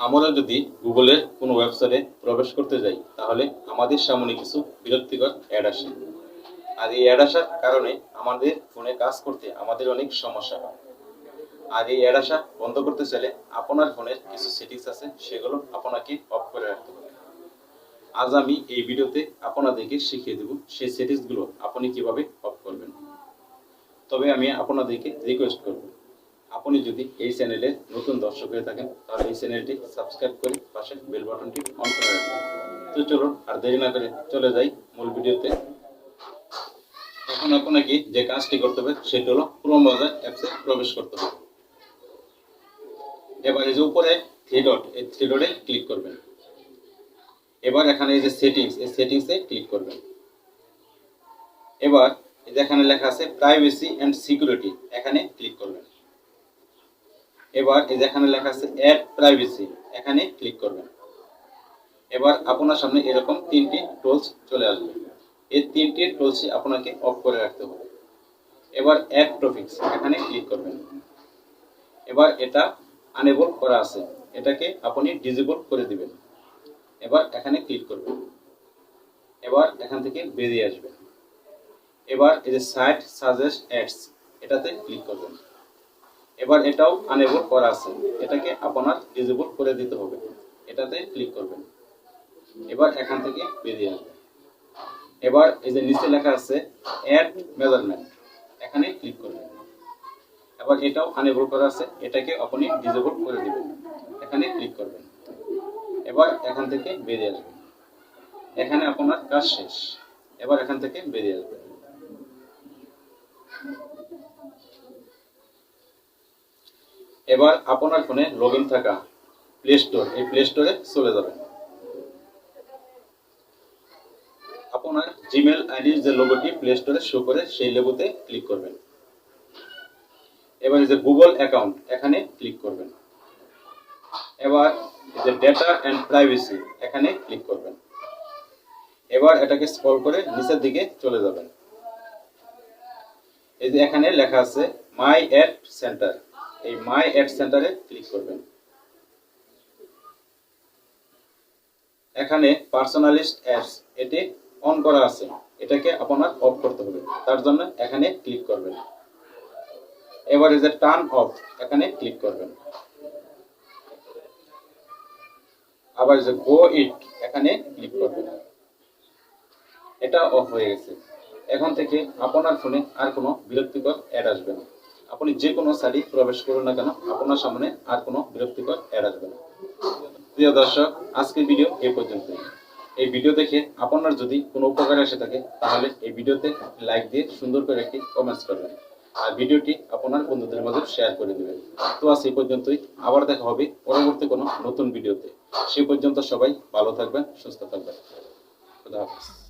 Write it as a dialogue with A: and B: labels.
A: আমরা যদি গুগলের কোনো ওয়েবসাইটে প্রবেশ করতে যাই, তাহলে আমাদের সামনে কিছু বিরক্তিকর অ্যাড আসে। আর এই অ্যাড আসার কারণে আমাদের ফোনে কাজ করতে আমাদের অনেক সমস্যা হয়। আর এই অ্যাড আসা বন্ধ করতে চাইলে আপনার ফোনের কিছু সেটিংস আছে, সেগুলো আপনাকে অফ করে রাখতে হবে। আজ আমি এই ভিডিওতে আপনাদেরকে শিখিয়ে দেব সেই সেটিংসগুলো আপনি কীভাবে অফ করবেন। তবে আমি আপনাদেরকে রিকোয়েস্ট করব। আপনি যদি এই চ্যানেলে নতুন দর্শক হয়ে থাকেন, তাহলে এই চ্যানেলটি সাবস্ক্রাইব করে পাশে বেল বাটনটি অন করে রাখবেন। তো চলুন আর দেরি না করে চলে যাই মূল ভিডিওতে। এখন আপনাকে যে কাজটি করতে হবে, সেটি হলো ক্রোম ব্রাউজার অ্যাপসে প্রবেশ করতে হবে। এবার এই যে উপরে থ্রি ডট এই থ্রি ডটে ক্লিক করবেন। এবার এখানে এই যে সেটিংস এই সেটিংসে ক্লিক করবেন। এবার এখানে লেখা আছে প্রাইভেসি অ্যান্ড সিকিউরিটি এখানে ক্লিক করবেন। এবার এই যে এখানে লেখা আছে অ্যাড প্রাইভেসি এখানে ক্লিক করবেন। এবার আপনার সামনে এরকম তিনটি টুলস চলে আসবে। এই তিনটি টুলসই আপনাকে অফ করে রাখতে হবে। এবার অ্যাড টপিক্স এখানে ক্লিক করবেন। এবার এটা আনেবল করা আছে, এটাকে আপনি ডিজেবল করে দিবেন। এবার এখানে ক্লিক করবেন। এবার এখান থেকে বেরিয়ে আসবেন। এবার এই যে সাইট সাজেস্ট অ্যাডস এটাতে ক্লিক করবেন। এবার এটাও আনেবল করা আছে। এটাকে আপনার ডিজেবল করে দিতে হবে। এটাতে ক্লিক করবেন। এবার এখান থেকে বেরিয়ে আসবেন। এবার এই যে নিচে লেখা আছে অ্যাড মেজারমেন্ট এখানে ক্লিক করবেন। এবার এটাও আনেবল করা আছে, এটাকে আপনি ডিজেবল করে দেবেন। এখানে ক্লিক করবেন। এবার এখান থেকে বেরিয়ে আসবেন। এখানে আপনার কাজ শেষ। এবার এখান থেকে বেরিয়ে আসবেন। এবার আপনার ফোনে লগ থাকা প্লে স্টোর এই প্লে স্টোরে চলে যাবেন। আপনার জিমেল আইডির যে লোগোটি প্লে স্টোরে শো করে সেই লোগোতে ক্লিক করবেন। এবার যে গুগল অ্যাকাউন্ট এখানে ক্লিক করবেন। এবার যে ডেটা অ্যান্ড প্রাইভেসি এখানে ক্লিক করবেন। এবার এটাকে স্ক্রল করে নিচের দিকে চলে যাবেন। এই যে এখানে লেখা আছে মাই অ্যাড সেন্টার এই মাই অ্যাড সেন্টারে ক্লিক করবেন। এখানে পার্সোনালিস্ট অ্যাডস এটি অন করা আছে। এটাকে আপনার অফ করতে হবে। তার জন্য এখানে ক্লিক করবেন। এবার এই যে টার্ন অফ এখানে ক্লিক করবেন। আবার যে গো ইট এখানে ক্লিক করবেন। এটা অফ হয়ে গেছে। এখন থেকে আপনার ফোনে আর কোনো বিরক্তিকর অ্যাড আসবে না। আপনি যে কোনো সাইটে প্রবেশ করুন না কেন, আপনার সামনে আর কোনো বিরক্তিকর অ্যাড আসবে না। প্রিয় দর্শক, আজকের ভিডিও এই পর্যন্তই। এই ভিডিও দেখে আপনার যদি কোনো উপকার এসে থাকে, তাহলে এই ভিডিওতে লাইক দিয়ে সুন্দর করে একটি কমেন্টস করবেন। আর ভিডিওটি আপনার বন্ধুদের মাঝে শেয়ার করে দেবেন। তো আজ এই পর্যন্তই। আবার দেখা হবে পরবর্তী কোনো নতুন ভিডিওতে সেই পর্যন্ত সবাই ভালো থাকবেন, সুস্থ থাকবেন। খুদা হাফেজ।